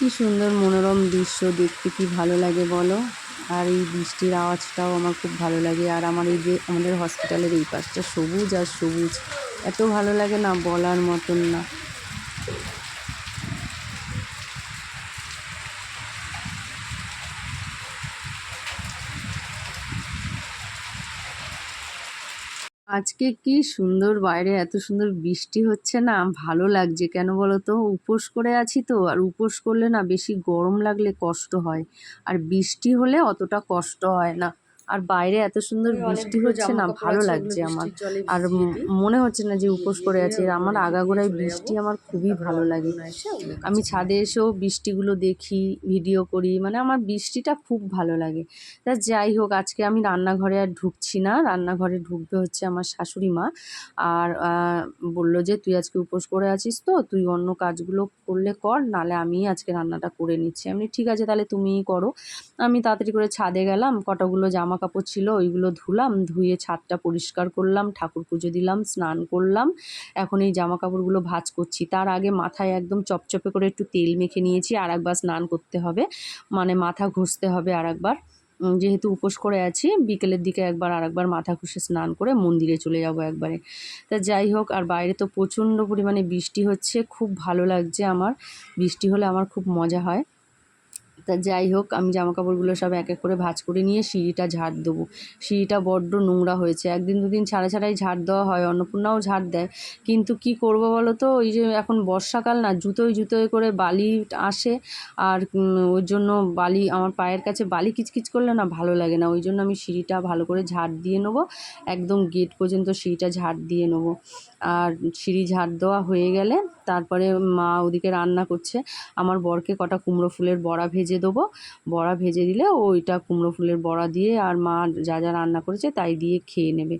কি সুন্দর মনোরম দৃশ্য দেখতে, কি ভালো লাগে বলো? আর এই বৃষ্টির আওয়াজটাও আমার খুব ভালো লাগে। আর আমার এই যে আমাদের হসপিটালের এই পাশটা সবুজ আর সবুজ। এত ভালো লাগে না বলার মতন না। আজকে কি সুন্দর বাইরে এত সুন্দর বৃষ্টি হচ্ছে না? ভালো লাগছে কেন বলো তো উপোস করে আছি তো, আর উপোস করলে না বেশি গরম লাগলে কষ্ট হয়। আর বৃষ্টি হলে অতটা কষ্ট হয় না। আর বাইরে এত সুন্দর বৃষ্টি হচ্ছে না ভালো লাগছে আমার। আর মনে হচ্ছে না যে উপোস করে আছি আমার আগাগোড়ায় বৃষ্টি আমার খুবই ভালো লাগে। আমি ছাদে এসেও বৃষ্টিগুলো দেখি ভিডিও করি মানে আমার বৃষ্টিটা খুব ভালো লাগে। তা যাই হোক আজকে আমি রান্নাঘরে আর ঢুকছি না রান্নাঘরে ঢুকবে হচ্ছে আমার শাশুড়ি মা। আর বলল যে তুই আজকে উপোস করে আছিস তো তুই অন্য কাজগুলো করলে কর নালে আমি আজকে রান্নাটা করে নিচ্ছি। আমি ঠিক আছে তাহলে তুমিই করো। আমি তাড়াতাড়ি করে ছাদে গেলাম কটাগুলো জামা কাপড় ছিল, ওইগুলো ধুলাম, ধুয়ে ছাদটা পরিষ্কার করলাম, ঠাকুর পুজো দিলাম, স্নান করলাম। এখন এই জামা কাপড়গুলো ভাঁজ করছি। তার আগে মাথায় একদম চপচপে করে একটু তেল মেখে নিয়েছি, আর একবার স্নান করতে হবে। মানে মাথা ঘষতে হবে আর একবার। যেহেতু উপোস করে আছি, বিকেলের দিকে একবার আর একবার মাথা ঘষে স্নান করে মন্দিরে চলে যাব একবারে। তা যাই হোক, আর বাইরে তো প্রচণ্ড পরিমাণে বৃষ্টি হচ্ছে, খুব ভালো লাগছে আমার। বৃষ্টি হলে আমার খুব মজা হয়। তা যাই হোক, আমি জামা কাপড়গুলো সব এক এক করে ভাঁজ করে নিয়ে সিঁড়িটা ঝাড় দেবো। সিঁড়িটা বড্ড নোংরা হয়েছে। একদিন দুদিন ছাড়া ছাড়াই ঝাড় দেওয়া হয়, অন্নপূর্ণাও ঝাড় দেয়। কিন্তু কি করব বলো তো? ওই যে এখন বর্ষাকাল না, জুতোয় জুতোয় করে বালি আসে আর ওই জন্য বালি, আমার পায়ের কাছে বালি কিচকিচ করলে না ভালো লাগে না। ওই জন্য আমি সিঁড়িটা ভালো করে ঝাড় দিয়ে নেব। একদম গেট পর্যন্ত সিঁড়িটা ঝাড় দিয়ে নেব। আর সিঁড়ি ঝাড় দেওয়া হয়ে গেলে তারপরে মা ওদিকে রান্না করছে। আমার বরকে কটা কুমড়ো ফুলের বড়া ভেজে দেবো। বড়া ভেজে দিলে ওইটা কুমড়ো ফুলের বড়া দিয়ে আর মা যা যা রান্না করেছে তাই দিয়ে খেয়ে নেবে।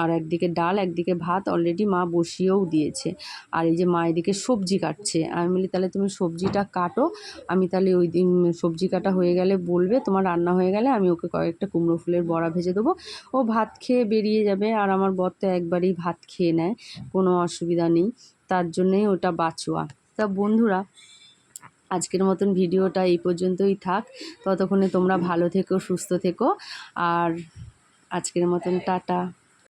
আর একদিকে ডাল, একদিকে ভাত অলরেডি মা বসিয়েও দিয়েছে। আর এই যে মা এদিকে সবজি কাটছে। আমি বলি, তাহলে তুমি সবজিটা কাটো। আমি তাহলে ওই দিন সবজি কাটা হয়ে গেলে বলবে, তোমার রান্না হয়ে গেলে আমি ওকে কয়েকটা কুমড়ো ফুলের বড়া ভেজে দেবো। ও ভাত খেয়ে বেরিয়ে যাবে আর আমার বর তো একবারেই ভাত খেয়ে নেয়, কোনো অসুবিধা নেই। তার জন্যেই ওটা বাঁচোয়া তা বন্ধুরা আজকের মতন ভিডিওটা এই পর্যন্তই থাক। ততক্ষণে তোমরা ভালো থেকো, সুস্থ থেকো। আর আজকের মতন টাটা।